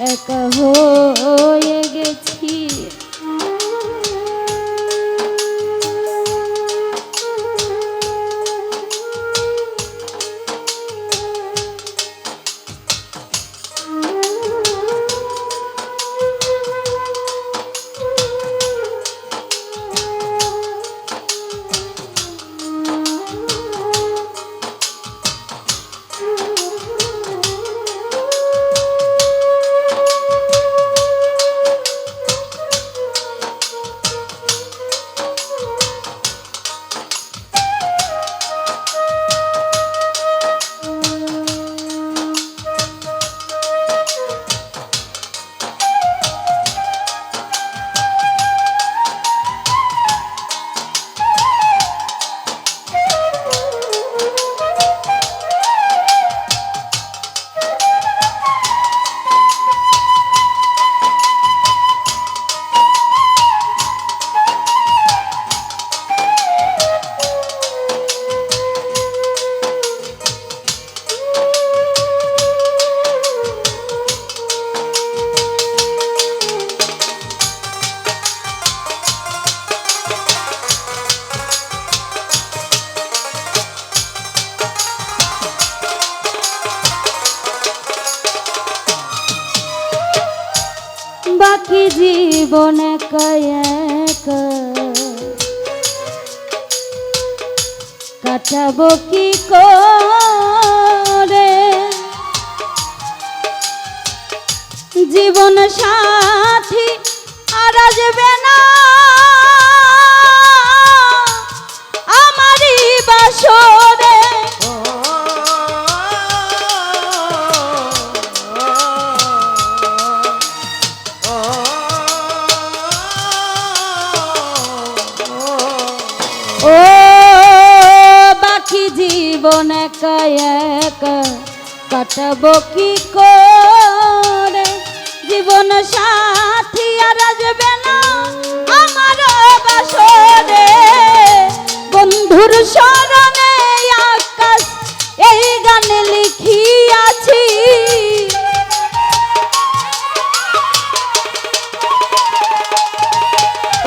একা হয়ে গেছি। বাকি জীবন কয়েক কাটাবো কি করে? জীবন সাথী আর আসবে না। কাটাবো কি করে? জীবন সাথী আর আসবে না আমার বাসরে। বন্ধুর স্মরণে আকাশ এই গানে লিখিয়াছি।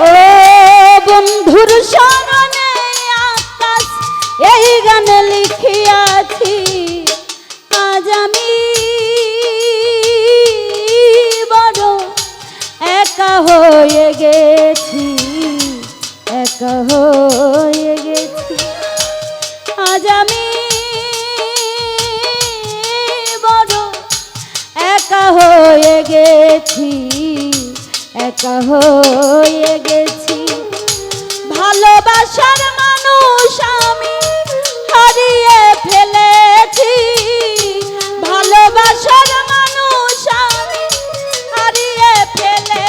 ও বন্ধুর স্মরণে আকাশ এই গানে লিখিয়াছি। হয়ে গেছি, একা হয়ে গেছি। আজ আমি বড় একা হয়ে গেছি, একা হয়ে গেছি। ভালোবাসার মানুষ আমি হারিয়ে ফেলেছি, ভালোবাসার মানুষ আমি হারিয়ে ফেলেছি